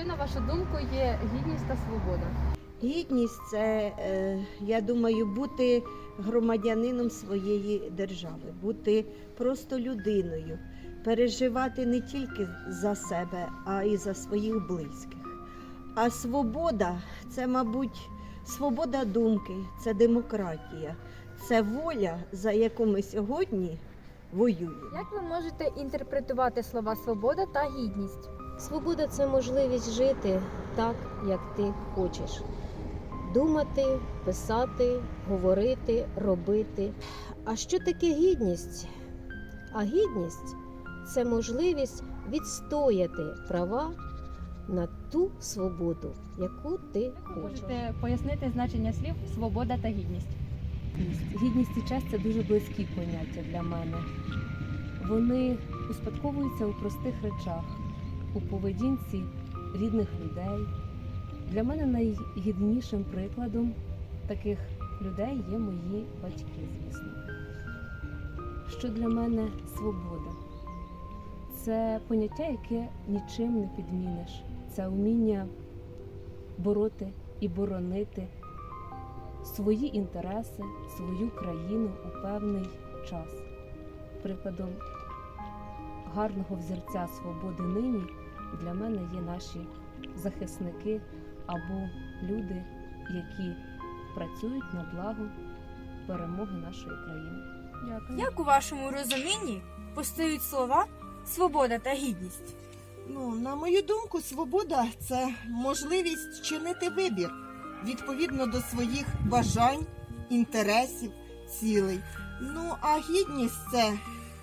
Що на вашу думку є гідність та свобода? Гідність це, е, я думаю, бути громадянином своєї держави, бути просто людиною, переживати не тільки за себе, а й за своїх близьких. А свобода це, мабуть, свобода думки, це демократія, це воля, за яку ми сьогодні воюємо. Як ви можете інтерпретувати слова свобода та гідність? Свобода це можливість жити так, як ти хочеш. Думати, писати, говорити, робити. А що таке гідність? А гідність це можливість відстояти права на ту свободу, яку ти хочеш. можете пояснити значення слів свобода та гідність? Гідність. Гідність і честь це дуже близькі поняття для мене. Вони успадковуються у простих речах, у поведінці рідних людей. Для мене найгіднішим прикладом таких людей є мої батьки, звісно. Що для мене свобода? Це поняття, яке нічим не підміниш. Це вміння бороти і боронити свої інтереси, свою країну у певний час. Прикладом гарного взірця свободи нині для мене є наші захисники або люди, які працюють на благо перемоги нашої країни. Дякую. Як у вашому розумінні постають слова свобода та гідність? Ну, на мою думку, свобода це можливість чинити вибір відповідно до своїх бажань, інтересів, цілей. Ну, а гідність це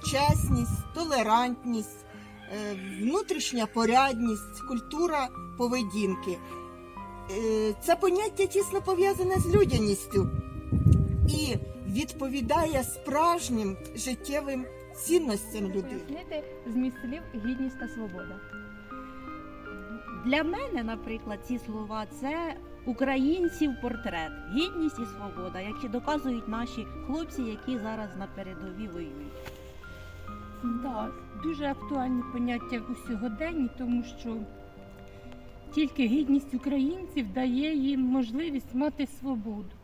чесність, толерантність, е, внутрішня порядність, культура поведінки. Е, Це поняття тісно пов'язане з людяністю і відповідає справжнім життєвим цінностям людини. Пояснити зміст слів гідність та свобода. Для мене, наприклад, ці слова це українців портрет, гідність і свобода, які доказують наші хлопці, які зараз на передовій воюють. Так, дуже актуальні поняття у сьогоденні, тому що тільки гідність українців дає їм можливість мати свободу.